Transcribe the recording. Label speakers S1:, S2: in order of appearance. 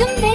S1: 같은데